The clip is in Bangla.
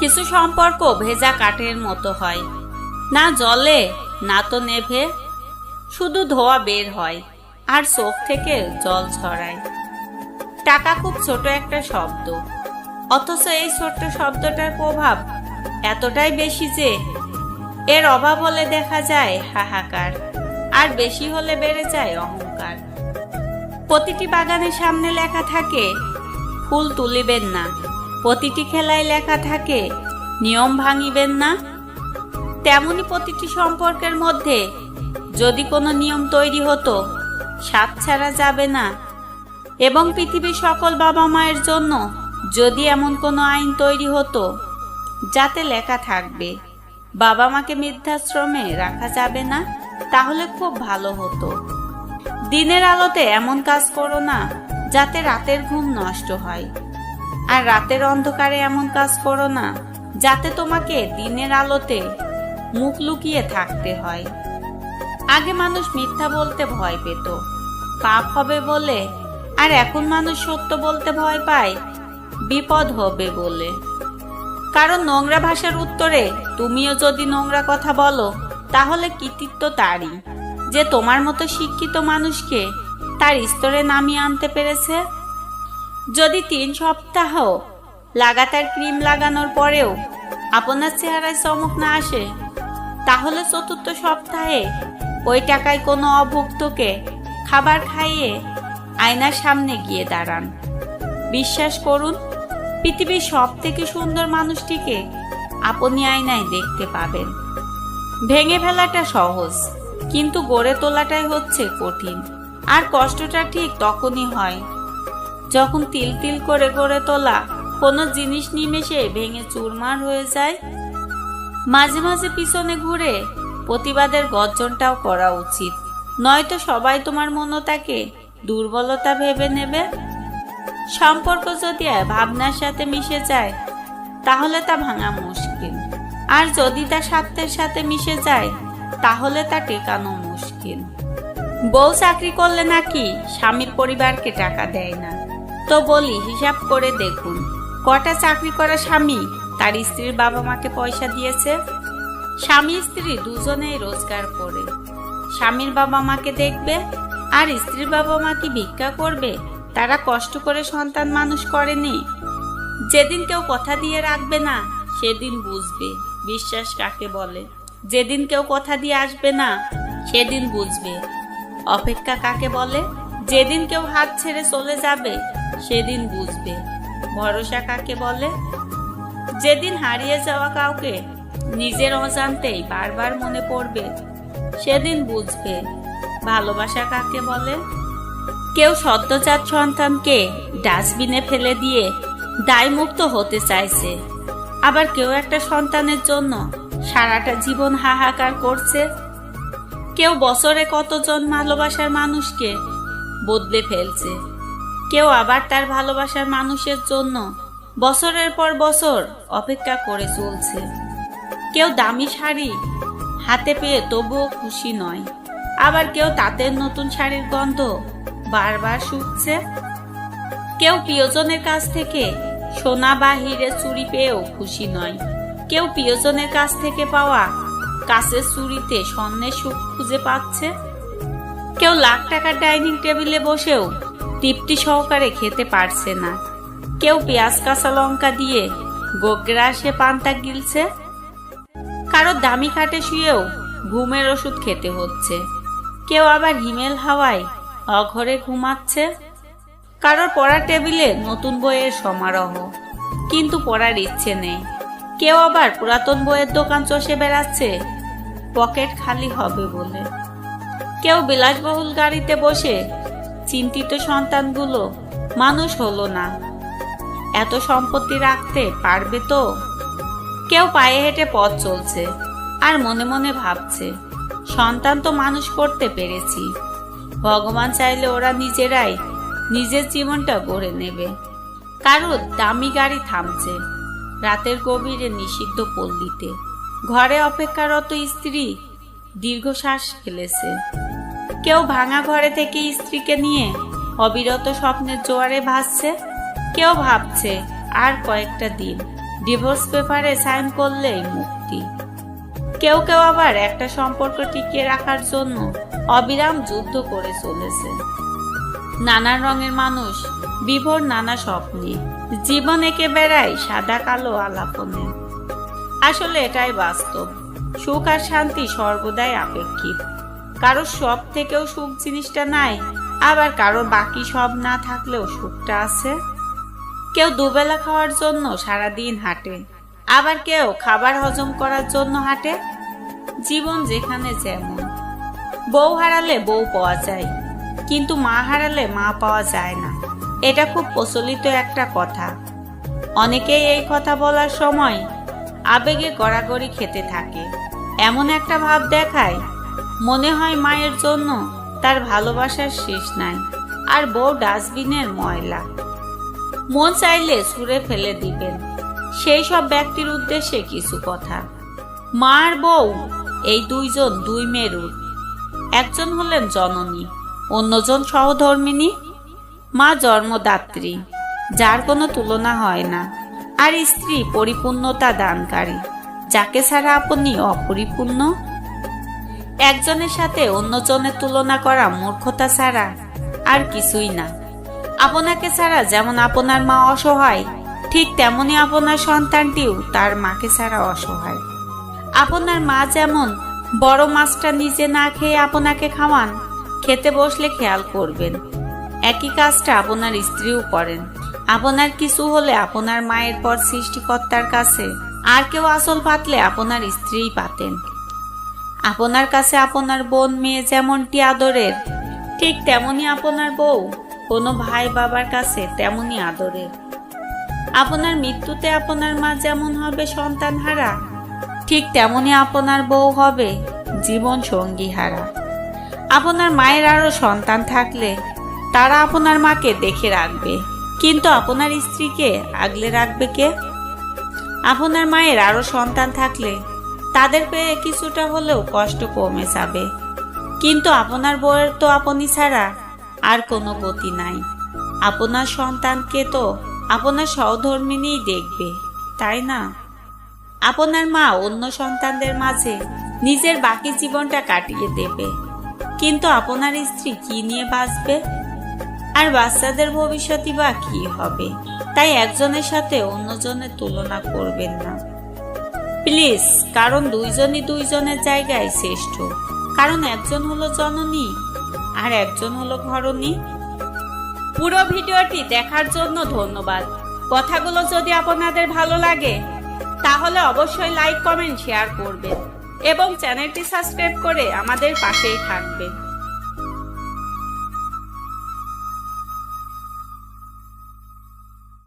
কিছু সম্পর্ক ভেজা কাঠের মতো হয়। না জলে, না তো নেভে। শুধু ধোয়া বের হয় আর চোখ থেকে জল ছড়ায়। টাকা খুব ছোট একটা শব্দ। অথচ এই ছোট্ট শব্দটার প্রভাব এতটাই বেশি যে এর অভাব হলে দেখা যায় হাহাকার, আর বেশি হলে বেড়ে যায় অহংকার। প্রতিটি বাগানের সামনে লেখা থাকে, ফুল তুলিবেন না। প্রতিটি খেলায় লেখা থাকে, নিয়ম ভাঙিবেন না। তেমনি প্রতিটি সম্পর্কের মধ্যে যদি কোনো নিয়ম তৈরি হতো সাত ছাড়া যাবে না। এবং পৃথিবীর সকল বাবা মায়ের জন্য যদি এমন কোনো আইন তৈরি হতো, যাতে লেখা থাকবে, বাবা মাকে বৃদ্ধাশ্রমে রাখা যাবে না, তাহলে খুব ভালো হতো। দিনের আলোতে এমন কাজ করো না, যাতে রাতের ঘুম নষ্ট হয়। আর রাতের অন্ধকারে এমন কাজ করো না, যাতে তোমাকে দিনের আলোতে মুখ লুকিয়ে থাকতে হয়। আগে মানুষ মিথ্যা বলতে ভয় পেত, পাপ হবে বলে, আর এখন মানুষ সত্য বলতে ভয় পায়, বিপদ হবে বলে। কারণ নোংরা ভাষার উত্তরে, তুমিও যদি নোংরা কথা বলো, তাহলে কৃতিত্ব তারই। যে তোমার মতো শিক্ষিত মানুষকে তার স্তরে নামিয়ে আনতে পেরেছে যদি তিন সপ্তাহ লাগাতার ক্রিম লাগানোর পরেও আপনার চেহারায় চমক না আসে, তাহলে চতুর্থ সপ্তাহে ওই টাকায় কোনো অভুক্তকে খাবার খাইয়ে আয়নার সামনে গিয়ে দাঁড়ান। বিশ্বাস করুন, পৃথিবীর সব থেকে সুন্দর মানুষটিকে আপনি আয়নায় দেখতে পাবেন। ভেঙে ফেলাটা সহজ, কিন্তু গড়ে তোলাটাই হচ্ছে কঠিন। আর কষ্টটা ঠিক তখনই হয় যখন তিল তিল করে গড়ে তোলা, কোনো জিনিস নিমেষে ভেঙে চুরমার হয়ে যায়। মাঝে মাঝে পিছনে ঘুরে প্রতিবাদের গর্জনটাও করা উচিত। নয়তো সবাই তোমার মনতাকে দুর্বলতা ভেবে নেবে। সম্পর্ক যদি ভাবনার সাথে মিশে যায়, তাহলে তা ভাঙা মুশকিল। আর যদি তা স্বার্থের সাথে মিশে যায়, তাহলে তা টেকানো মুশকিল। বউ চাকরি করলে নাকি স্বামীর পরিবারকে টাকা দেয় না। তো বলি, হিসাব করে দেখুন। কটা চাকরি করা স্বামী? তার স্ত্রীর বাবা মাকে পয়সা দিয়েছে। স্বামী, স্ত্রী দুজনেই রোজগার করে। স্বামীর বাবা মাকে দেখবে, আর স্ত্রীর বাবা মা কি ভিক্ষা করবে? তারা কষ্ট করে সন্তান মানুষ করেনি। যেদিন কেউ কথা দিয়ে রাখবে না, সেদিন বুঝবে। বিশ্বাস কাকে বলে? যেদিন কেউ কথা দিয়ে আসবে না, সেদিন বুঝবে। অপেক্ষা কাকে বলে? যেদিন কেউ হাত ছেড়ে চলে যাবে সেদিন বুঝবে। ভরসা কাকে বলে? যেদিন হারিয়ে যাওয়া কাউকে নিজের অজান্তেই বারবার মনে পড়বে, সেদিন বুঝবে। ভালোবাসা কাকে বলে? কেউ সদ্যজাত সন্তানকে ডাস্টবিনে ফেলে দিয়ে দায়মুক্ত হতে চাইছে। আবার কেউ একটা সন্তানের জন্য সারাটা জীবন হাহাকার করছে। কেউ বছরে কতজন ভালোবাসার মানুষকে বদলে ফেলছে। কেউ আবার তার ভালোবাসার মানুষের জন্য বছরের পর বছর অপেক্ষা করে চলছে। কেউ দামি শাড়ি হাতে পেয়ে তবুও খুশি নয়। আবার কেউ তাঁতের নতুন শাড়ির গন্ধ বারবার শুকছে। কেউ প্রিয়জনের কাছ থেকে সোনা বা হিরে চুরি পেয়েও খুশি নয়। কেউ প্রিয়জনের কাছ থেকে পাওয়া কাছের চুরিতে স্বর্ণের সুখ খুঁজে পাচ্ছে। কেউ লাখ টাকার ডাইনিং টেবিলে বসেও তৃপ্তি সহকারে খেতে পারছে না। কেউ পেঁয়াজ, কাঁচা লঙ্কা দিয়ে গোগ্রাসে পান্তা গিলছে। কারও দামি খাটে শুয়েও ঘুমের ওষুধ খেতে হচ্ছে। কেউ আবার হিমেল হাওয়ায় অঘরে ঘুমাচ্ছে। কারোর পড়ার টেবিলে নতুন বইয়ের সমারোহ। কিন্তু পড়ার ইচ্ছে নেই। কেউ আবার পুরাতন বইয়ের দোকান চষে বেড়াচ্ছে। পকেট খালি হবে বলে। কেউ বিলাসবহুল গাড়িতে বসে চিন্তিত সন্তানগুলো মানুষ হলো না। এত সম্পত্তি রাখতে পারবে তো? কেউ পায়ে হেঁটে পথ চলছে আর মনে মনে ভাবছে, সন্তান তো মানুষ করতে পেরেছি। ভগবান চাইলে ওরা নিজেরাই নিজের জীবনটা গড়ে নেবে। কারোর দামি গাড়ি থামছে রাতের গভীরে নিষিদ্ধ পল্লীতে। ঘরে অপেক্ষারত স্ত্রী দীর্ঘশ্বাস ফেলেছে। কেউ ভাঙা ঘরে থেকে স্ত্রীকে নিয়ে অবিরত স্বপ্নের জোয়ারে ভাসছে? কেউ ভাবছে আর কয়েকটা দিন ডিভোর্স পেপারে সাইন করলেই মুক্তি। কেউ কেউ আবার একটা সম্পর্ক টিকিয়ে রাখার জন্য অবিরাম যুদ্ধ করে চলেছে। নানা রঙের মানুষ, বিভোর নানা স্বপ্নে, জীবন একে বেড়ায় সাদা কালো আলাপনে। আসলে এটাই বাস্তব। সুখ আর শান্তি সর্বদাই আপেক্ষিক। কারও সব থেকেও সুখ জিনিসটা নাই, আবার কারও বাকি সব না থাকলেও সুখটা আছে। কেউ দুবেলা খাওয়ার জন্য সারাদিন হাঁটে, আবার কেউ খাবার হজম করার জন্য হাঁটে। জীবন যেখানে যেমন। বউ হারালে বউ পাওয়া যায়, কিন্তু মা হারালে মা পাওয়া যায় না। এটা খুব প্রচলিত একটা কথা। অনেকেই এই কথা বলার সময় আবেগে গড়াগড়ি খেতে থাকে। এমন একটা ভাব দেখায় মনে হয় মায়ের জন্য তার ভালোবাসার শেষ নাই, আর বউ ডাস্টবিনের ময়লা। মন চাইলে ছুঁড়ে ফেলে দিবেন। সেই সব ব্যক্তির উদ্দেশ্যে কিছু কথা। মা আর বউ, এই দুইজন দুই মেরুর একজন হলেন জননী, অন্যজন সহধর্মিনী। মা জন্মদাত্রী, যার কোনো তুলনা হয় না। আর স্ত্রী পরিপূর্ণতা দানকারী, যাকে ছাড়া আপনি অপরিপূর্ণ একজনের সাথে অন্যজনের তুলনা করা মূর্খতা ছাড়া আর কিছুই না। আপনাকে ছাড়া যেমন আপনার মা অসহায়, ঠিক তেমনি আপনার সন্তানটিও তার মাকে ছাড়া অসহায়। আপনার মা যেমন বড় মাছটা নিজে না খেয়ে আপনাকে খাওয়ান, খেতে বসলে খেয়াল করবেন। একই কাজটা আপনার স্ত্রীও করেন। আপনার কিছু হলে আপনার মায়ের পর সৃষ্টিকর্তার কাছে আর কেউ আসল পাতলে আপনার স্ত্রীই পাতেন। আপনার কাছে আপনার বোন মেয়ে যেমনটি আদরের, ঠিক তেমনি আপনার বউ। কোনো ভাই বাবার কাছে তেমনি আদরের। আপনার মৃত্যুতে আপনার মা যেমন হবে সন্তান হারা ঠিক তেমনি আপনার বউ হবে জীবন সঙ্গী হারা আপনার মায়ের আরও সন্তান থাকলে তারা আপনার মাকে দেখে রাখবে, কিন্তু আপনার স্ত্রীকে আগলে রাখবে কে? আপনার মায়ের আরও সন্তান থাকলে তাদের পেয়ে কিছুটা হলেও কষ্ট কমে যাবে। কিন্তু আপনার বউয়ের তো আপনি ছাড়া আর কোনো গতি নাই। আপনার সন্তানকে তো আপনার সহধর্মিনীই দেখবে, তাই না? আপনার মা অন্য সন্তানদের মাঝে নিজের বাকি জীবনটা কাটিয়ে দেবে। কিন্তু আপনার স্ত্রী কি নিয়ে বাঁচবে? আর বাচ্চাদের ভবিষ্যৎই বা কি হবে? তাই একজনের সাথে অন্যজনের তুলনা করবেন না। প্লিজ, কারণ দুইজনই দুইজনের জায়গায় শ্রেষ্ঠ। কারণ একজন হলো জননী আর একজন হলো ঘরণী। পুরো ভিডিওটি দেখার জন্য ধন্যবাদ। কথাগুলো যদি আপনাদের ভালো লাগে, তাহলে অবশ্যই লাইক, কমেন্ট, শেয়ার করবেন এবং চ্যানেলটি সাবস্ক্রাইব করে আমাদের পাশেই থাকবেন।